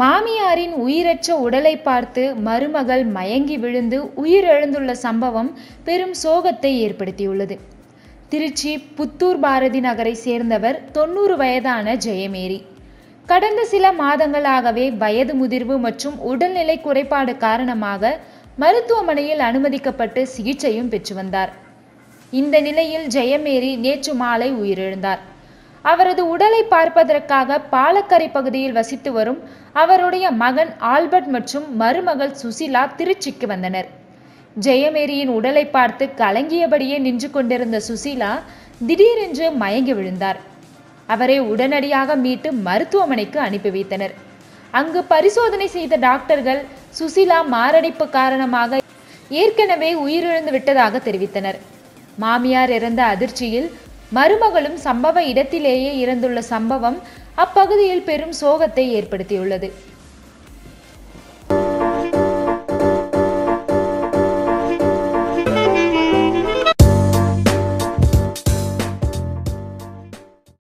மாமியாரின் உயிரற்ற உடலை பார்த்து மருமகள் மயங்கி விழுந்து உயிரிழந்துள்ள சம்பவம் பெரும் சோகத்தை ஏற்படுத்தியுள்ளது. திருச்சி புத்தூர் பாரதி நகரை சேர்ந்தவர் தொண்ணூறு வயதான ஜெயமேரி. கடந்த சில மாதங்களாகவே வயது முதிர்வு மற்றும் உடல்நிலை குறைபாடு காரணமாக மருத்துவமனையில் அனுமதிக்கப்பட்டு சிகிச்சையும் பெற்று வந்தார். இந்த நிலையில் ஜெயமேரி நேற்று மாலை உயிரிழந்தார். அவரது உடலை பார்ப்பதற்காக பாலக்கரை பகுதியில் வசித்து வரும் அவருடைய மகன் ஆல்பர்ட் மற்றும் மருமகள் சுசிலா திருச்சிக்கு வந்தனர். ஜெயமேரியின் உடலை பார்த்து கலங்கியபடியே நின்று கொண்டிருந்த சுசிலா திடீரென்று மயங்கி விழுந்தார். அவரை உடனடியாக மீட்டு மருத்துவமனைக்கு அனுப்பி வைத்தனர். அங்கு பரிசோதனை செய்த டாக்டர்கள் சுசிலா மாரடைப்பு காரணமாக ஏற்கனவே உயிரிழந்து விட்டதாக தெரிவித்தனர். மாமியார் இறந்த அதிர்ச்சியில் மருமகளும் சம்பவ இடத்திலேயே இறந்துள்ள சம்பவம் அப்பகுதியில் பெரும் சோகத்தை ஏற்படுத்தியுள்ளது.